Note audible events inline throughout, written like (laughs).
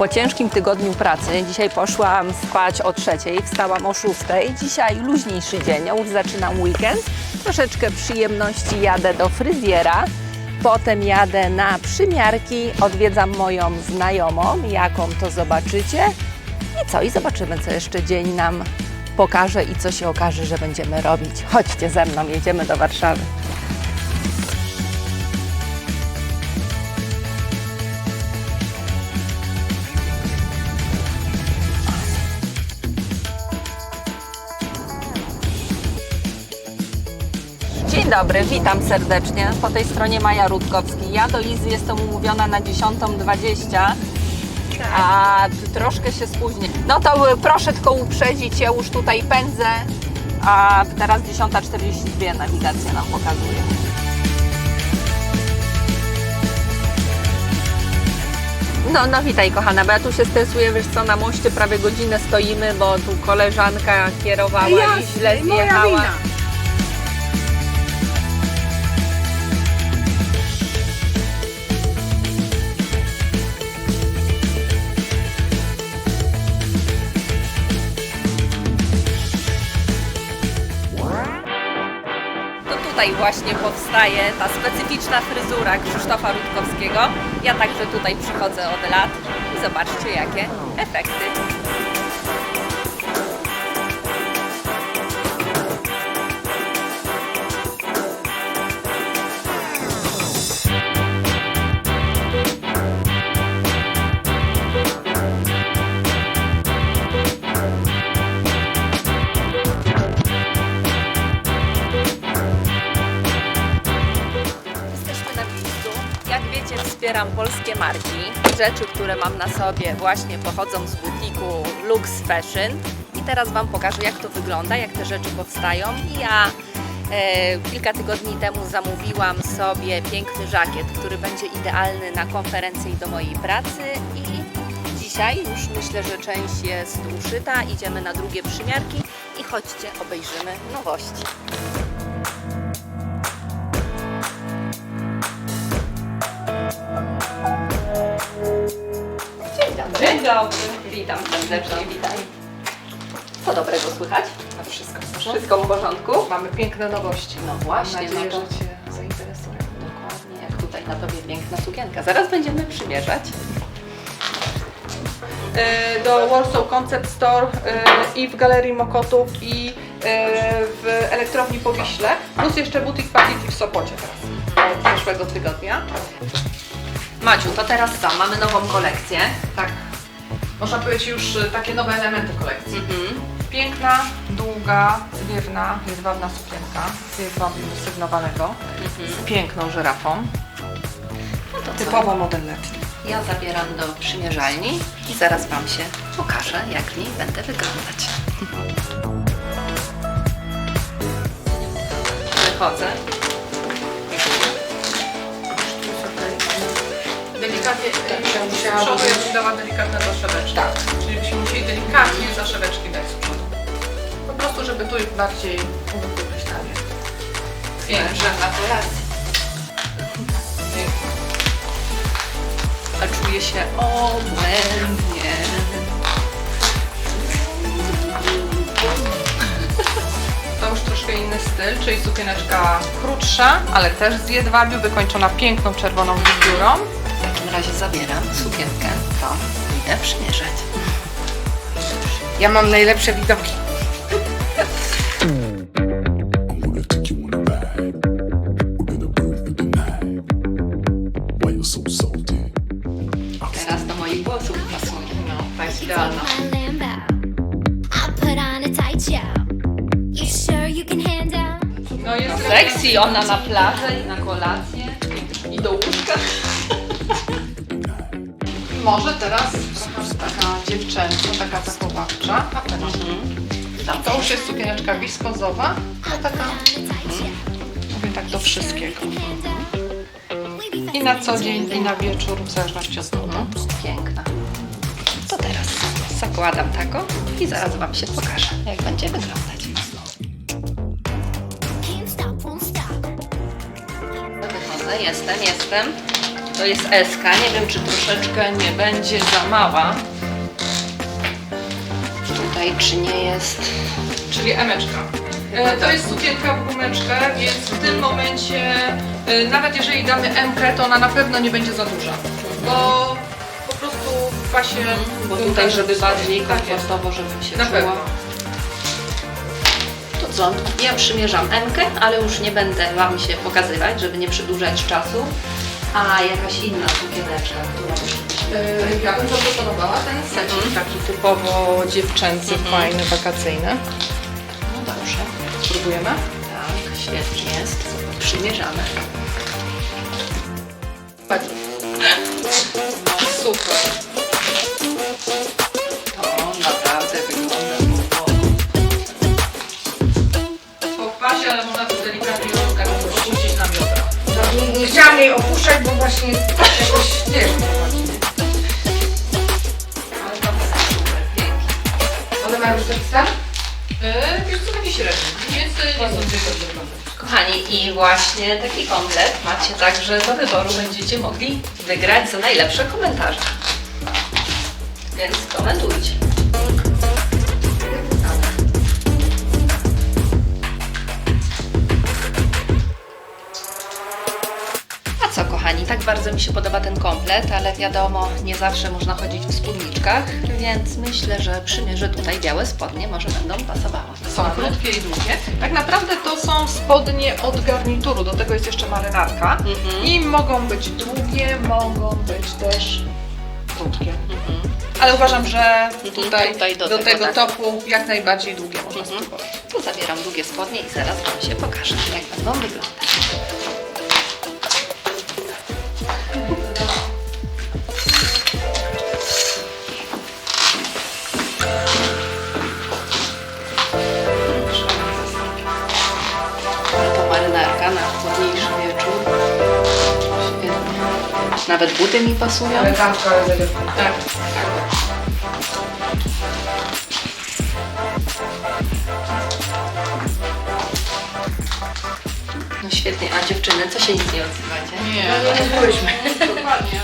Po ciężkim tygodniu pracy, dzisiaj poszłam spać o trzeciej, wstałam o szóstej. Dzisiaj luźniejszy dzień, już zaczynam weekend. Troszeczkę przyjemności jadę do fryzjera. Potem jadę na przymiarki, odwiedzam moją znajomą, jaką to zobaczycie. I co? I zobaczymy, co jeszcze dzień nam pokaże i co się okaże, że będziemy robić. Chodźcie ze mną, jedziemy do Warszawy. Dzień dobry, witam serdecznie. Po tej stronie Maja Rutkowski. Ja do Izy jestem umówiona na 10.20, a troszkę się spóźnię. No to y, proszę tylko uprzedzić, ja już tutaj pędzę, a teraz 10.42 nawigacja nam pokazuje. No, no witaj kochana, bo ja tu się stresuję, wiesz co, na moście prawie godzinę stoimy, bo tu koleżanka kierowała i źle zjechała. Tutaj właśnie powstaje ta specyficzna fryzura Krzysztofa Rutkowskiego. Ja także tutaj przychodzę od lat i zobaczcie jakie efekty. Wspieram polskie marki. Rzeczy, które mam na sobie właśnie pochodzą z butiku Lux Fashion. I teraz Wam pokażę, jak to wygląda, jak te rzeczy powstają. Ja e, kilka tygodni temu zamówiłam sobie piękny żakiet, który będzie idealny na konferencję i do mojej pracy. I dzisiaj już myślę, że część jest uszyta. Idziemy na drugie przymiarki i chodźcie, obejrzymy nowości. Dzień dobry. Dzień dobry. Witam serdecznie, witaj. Co dobrego słychać? A wszystko w porządku? Wszystko w porządku? Mamy piękne nowości. No Mam właśnie, nadzieję, no to że Cię zainteresują. dokładnie jak tutaj na Tobie piękna sukienka. Zaraz będziemy przymierzać. E, Do Warsaw Concept Store e, i w Galerii Mokotów i e, w Elektrowni Powiśle, plus jeszcze Boutique Patiti w Sopocie teraz, od zeszłego tygodnia. Maciu, to teraz co? Mamy nową kolekcję. Tak, można powiedzieć już e, takie nowe elementy kolekcji. Mhm. Piękna, długa, zwiewna, jedwabna sukienka z sygnowanego, z piękną żyrafą, No to co? typowo model letni. Ja zabieram do przymierzalni i zaraz Wam się pokażę, jak w niej będę wyglądać. Wychodzę. Tak, z przodu ja bym dała delikatne zaszeweczki. Tak. Czyli byśmy musieli delikatnie zaszeweczki dać z przodu. Po prostu, żeby tu bardziej uwypuścić talię. Piękna gratulacje. A czuję się obłędnie. To już troszkę inny styl, czyli sukieneczka krótsza, ale też z jedwabiu, wykończona piękną czerwoną wizurą. W razie zabieram sukienkę, to idę przymierzać. Ja mam najlepsze widoki. Teraz do moich włosów pasuje. No, ta jest idealna. No jest Sexy, ona na plażę i na kolację i do łóżka. Może teraz trochę taka dziewczęca, taka zachowawcza, a teraz to już jest sukieneczka wiskozowa, no taka, mówię tak, do wszystkiego. I na co dzień, i na wieczór, w zależności od domu. Piękna. To teraz zakładam taką i zaraz Wam się pokażę, jak będzie wyglądać. Wychodzę, jestem, jestem. To jest SK. Nie wiem, czy troszeczkę nie będzie za mała. Tutaj, czy nie jest. Czyli emeczka. E, To jest sukienka w gumeczkę, więc w tym momencie, e, nawet jeżeli damy MK, to ona na pewno nie będzie za duża. Bo po prostu w pasie... Bo tutaj, żeby bardziej Tak jest. komfortowo, żebym się Na czuła. pewno. To co? Ja przymierzam M-kę, ale już nie będę Wam się pokazywać, żeby nie przedłużać czasu. A jakaś inna sukieneczka, którą E, Ja bym zaproponowała ten secik taki typowo dziewczęcy, fajny, wakacyjny. No dobrze. Spróbujemy? Tak, świetnie jest. Przymierzamy. Super. Jej opuszczać, bo właśnie tak jakoś nie wiem. Ale super, pięknie. One mają już taki stan? E, Wiesz co, taki średni, więc e, nie są tylko Kochani, i właśnie taki komplet macie także do wyboru. Będziecie mogli wygrać za najlepsze komentarze. Więc komentujcie. Tak bardzo mi się podoba ten komplet, ale wiadomo, nie zawsze można chodzić w spódniczkach, więc myślę, że przymierzę tutaj białe spodnie, może będą pasowały. Są krótkie i długie. Tak naprawdę to są spodnie od garnituru, do tego jest jeszcze marynarka. Mhm. I mogą być długie, mogą być też krótkie. Ale uważam, że tutaj, Mhm. Tutaj do do, tego, tego, tak. topu jak najbardziej długie można Mhm. spróbować. Tu zabieram długie spodnie i zaraz Wam się pokażę, jak będą wyglądać. Nawet buty mi pasują. Elegancko, ale zadziewka. Tak. No świetnie, a dziewczyny, co się nic nie odzywacie? Nie, No nie byłyśmy. dokładnie.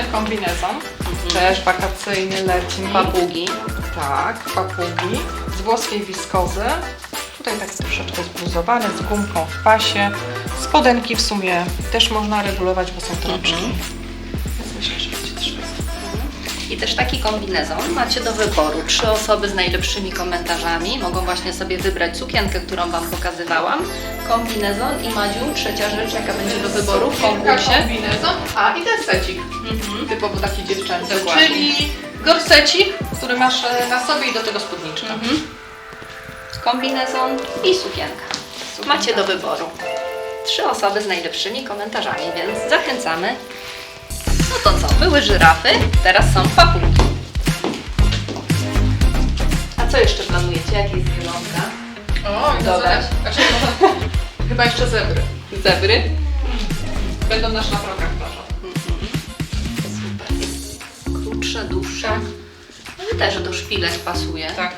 Fantastyczny kombinezon. Też wakacyjny, letni. Papugi. Tak, papugi z włoskiej wiskozy. Tutaj taki troszeczkę zbluzowany, z gumką w pasie. Spodenki w sumie też można regulować, bo są trączki. I też taki kombinezon macie do wyboru. Trzy osoby z najlepszymi komentarzami mogą właśnie sobie wybrać sukienkę, którą Wam pokazywałam. Kombinezon i Madziu, trzecia rzecz, jaka będzie do wyboru w konkursie. kombinezon, a i ten secik, typowo taki dziewczęcy, Dokładnie. czyli gorsecik, który masz e, na sobie i do tego spódniczka. Mhm. Kombinezon i sukienka. Macie do wyboru. Trzy osoby z najlepszymi komentarzami, więc zachęcamy. No to co, były żyrafy, teraz są papugi. A co jeszcze planujecie? Jakie zwierzątka? O, i Dodać. Znaczy, może, (laughs) chyba jeszcze zebry. Zebry. Będą na szlafrokach plażowych. Super. Krótsze, dłuższe. No i też do szpilek pasuje. Tak.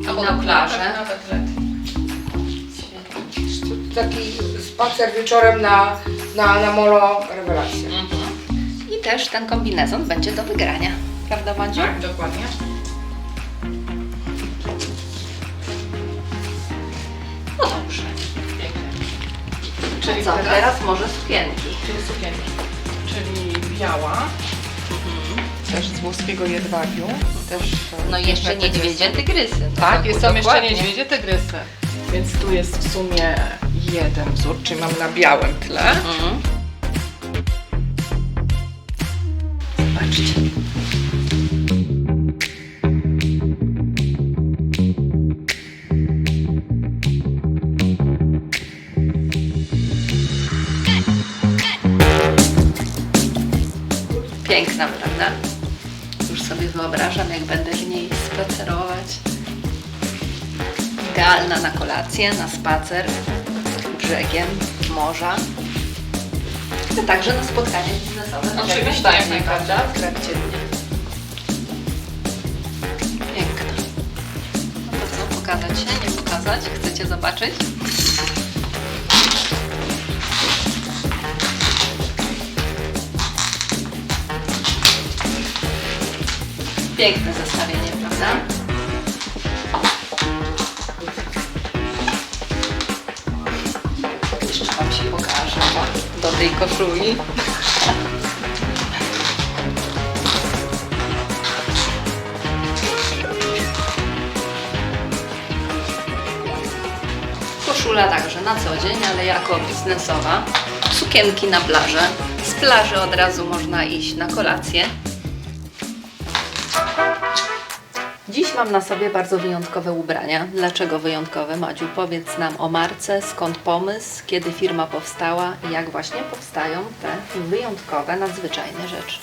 I na plażę. Nawet lepiej. Taki spacer wieczorem na, na, na molo, rewelacja. I też ten kombinezon będzie do wygrania. Prawda, Madziu? Tak, dokładnie. No dobrze. Pięknie. Czyli Czyli co, teraz, teraz może sukienki. czyli sukienki. Czyli biała. Też z włoskiego jedwabiu. Też, e, No i jeszcze piękne niedźwiedzie, tygrysy. No Tak, jest są jeszcze dokładnie. niedźwiedzie tygrysy. Więc tu jest w sumie jeden wzór, czyli mamy na białym tle. Mhm. Zobaczcie. Piękna, prawda? Już sobie wyobrażam, jak będę w niej spacerować. Idealna na kolację, na spacer brzegiem morza. A także na spotkanie biznesowe. tak Oczywiście, jak najbardziej. prawda? W trakcie dnia. Piękne. No to co, pokazać się, nie pokazać? Chcecie zobaczyć? Piękne zestawienie, prawda? Tej koszuli. Koszula także na co dzień, ale jako biznesowa. Sukienki na plażę. Z plaży od razu można iść na kolację. Dziś mam na sobie bardzo wyjątkowe ubrania. Dlaczego wyjątkowe, Madziu? Powiedz nam o marce, skąd pomysł, kiedy firma powstała i jak właśnie powstają te wyjątkowe, nadzwyczajne rzeczy.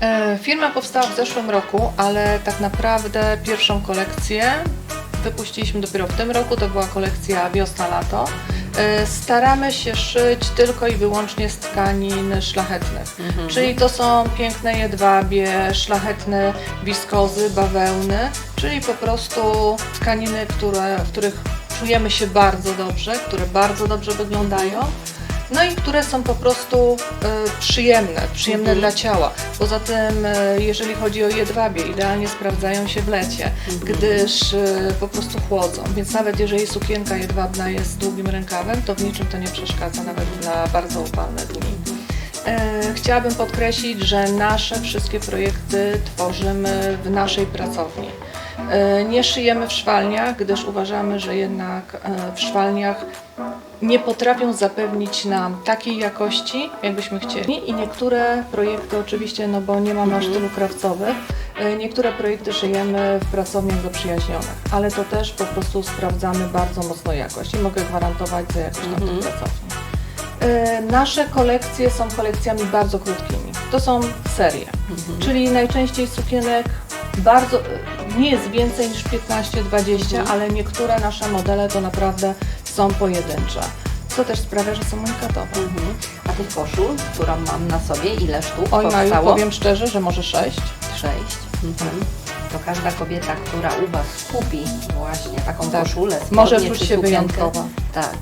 E, Firma powstała w zeszłym roku, ale tak naprawdę pierwszą kolekcję wypuściliśmy dopiero w tym roku. To była kolekcja wiosna-lato. E, Staramy się szyć tylko i wyłącznie z tkanin szlachetnych. Czyli to są piękne jedwabie, szlachetne wiskozy, bawełny, czyli po prostu tkaniny, które, w których czujemy się bardzo dobrze, które bardzo dobrze wyglądają. No i które są po prostu e, przyjemne, przyjemne dla ciała. Poza tym, e, jeżeli chodzi o jedwabie, idealnie sprawdzają się w lecie, gdyż e, po prostu chłodzą. Więc nawet jeżeli sukienka jedwabna jest z długim rękawem, to w niczym to nie przeszkadza, nawet na bardzo upalne dni. Chciałabym podkreślić, że nasze wszystkie projekty tworzymy w naszej pracowni. Nie szyjemy w szwalniach, gdyż uważamy, że jednak w szwalniach nie potrafią zapewnić nam takiej jakości, jakbyśmy chcieli. I niektóre projekty oczywiście, no bo nie mamy aż tylu krawcowych, e, niektóre projekty szyjemy w pracowniach zaprzyjaźnionych, ale to też po prostu sprawdzamy bardzo mocno jakość i mogę gwarantować za jakość na tych pracowni. E, Nasze kolekcje są kolekcjami bardzo krótkimi. To są serie, czyli najczęściej sukienek bardzo, e, nie jest więcej niż 15-20, ale niektóre nasze modele to naprawdę są pojedyncze. Co też sprawia, że są unikatowe. A tych koszul, którą mam na sobie, ile sztuk Oj, Maju, powstało? powiem szczerze, że może 6. Sześć. Mhm. To każda kobieta, która u Was kupi właśnie taką Tak. koszulę, spodnie Może czy czuć się sukienkę, wyjątkowa. Tak.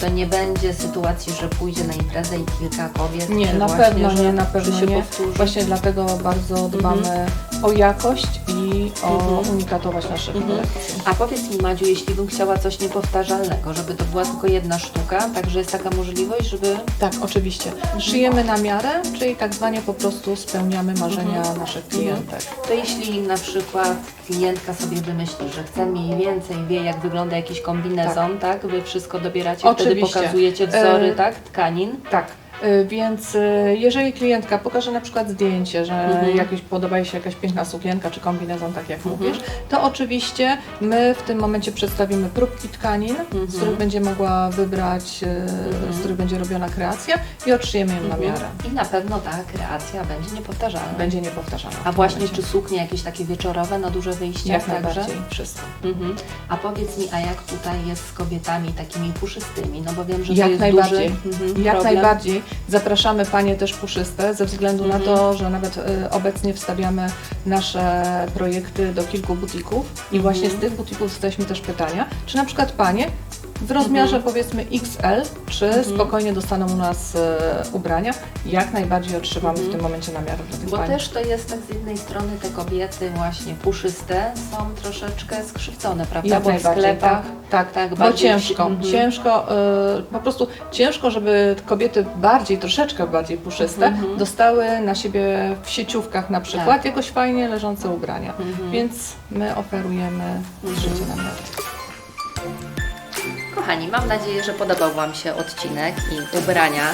To nie będzie sytuacji, że pójdzie na imprezę i kilka kobiet Nie, na właśnie, pewno że, nie, na pewno że się nie. powtórzy. Właśnie dlatego bardzo dbamy o jakość i o Mhm. unikatowość naszych kolekcji. A powiedz mi Madziu, jeśli bym chciała coś niepowtarzalnego, żeby to była tylko jedna sztuka, także jest taka możliwość, żeby... Tak, oczywiście. Szyjemy na miarę, czyli tak zwanie po prostu spełniamy marzenia naszych klientek. To jeśli na przykład klientka sobie wymyśli, że chce mniej więcej, wie jak wygląda jakiś kombinezon, tak? Wy wszystko dobieracie, Oczywiście. wtedy pokazujecie wzory, E, tak? Tkanin. Tak. Y, Więc y, jeżeli klientka pokaże na przykład zdjęcie, że Mhm. podoba jej się jakaś piękna sukienka czy kombinezon, tak jak Mhm. mówisz, to oczywiście my w tym momencie przedstawimy próbki tkanin, Mhm. z których będzie mogła wybrać, y, z których będzie robiona kreacja i odszyjemy ją na miarę. I na pewno ta kreacja będzie niepowtarzalna. Będzie niepowtarzalna. A właśnie, czy suknie jakieś takie wieczorowe na duże wyjścia Jak także? najbardziej, wszystko. Mhm. A powiedz mi, a jak tutaj jest z kobietami takimi puszystymi? No bo wiem, że to Jak jest najbardziej. duży mhm, Jak problem. najbardziej. Zapraszamy Panie też puszyste, ze względu Mhm. na to, że nawet y, obecnie wstawiamy nasze projekty do kilku butików i Mhm. właśnie z tych butików dostaliśmy też pytania, czy na przykład Panie w rozmiarze Mhm. powiedzmy XL, czy spokojnie dostaną u nas y, ubrania. Jak najbardziej otrzymamy w tym momencie namiary dla tych Mhm. Bo Pań. też to jest tak z jednej strony te kobiety właśnie puszyste są troszeczkę skrzywcone, prawda? Jak Bo w najbardziej, sklepach tak, tak Bo bardziej ciężko, Mhm. ciężko, y, po prostu ciężko, żeby kobiety bardziej, troszeczkę bardziej puszyste Mhm. dostały na siebie w sieciówkach na przykład Tak. jakoś fajnie leżące ubrania. Mhm. Więc my oferujemy życie na miarę. Kochani, mam nadzieję, że podobał Wam się odcinek i ubrania,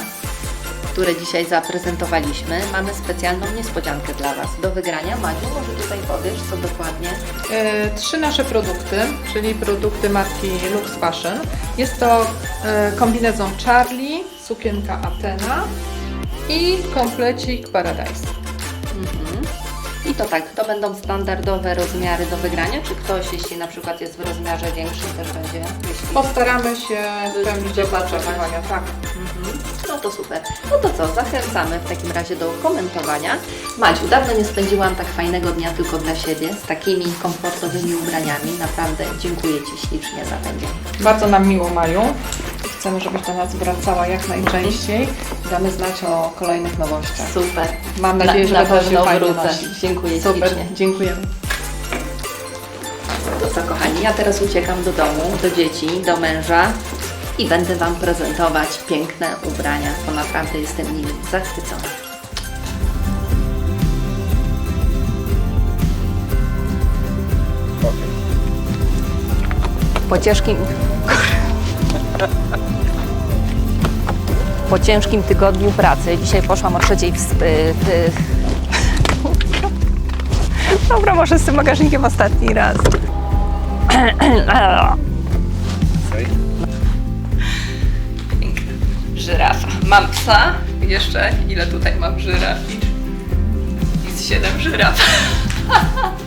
które dzisiaj zaprezentowaliśmy. Mamy specjalną niespodziankę dla Was do wygrania. Madziu, może tutaj powiesz, co dokładnie? E, Trzy nasze produkty, czyli produkty marki Lux Fashion. Jest to e, kombinezon Charlie, sukienka Athena i komplecik Paradise. Mhm. I to tak, to będą standardowe rozmiary do wygrania, czy ktoś, jeśli na przykład jest w rozmiarze większym, też będzie, jeśli... Postaramy się spełnić Dopasować. oczekiwania. Tak. Mhm. No to super. No to co, zachęcamy w takim razie do komentowania. Madziu, dawno nie spędziłam tak fajnego dnia tylko dla siebie, z takimi komfortowymi ubraniami. Naprawdę dziękuję Ci ślicznie za ten dzień. Bardzo nam miło, Maju. Chcemy, żebyś do nas wracała jak najczęściej. Damy znać o kolejnych nowościach. Super. Mam nadzieję, że na, na pewno fajnie wrócę. Dziękuję Super, ślicznie. dziękujemy. To co kochani, ja teraz uciekam do domu, do dzieci, do męża i będę Wam prezentować piękne ubrania, bo naprawdę jestem nimi zachwycona. Po ciężkim... (laughs) Po ciężkim tygodniu pracy, dzisiaj poszłam o trzeciej w... Dobra, może z tym bagażnikiem ostatni raz. Żyrafa. Mam psa. Jeszcze ile tutaj mam żyraf? Z siedem żyraf. (laughs)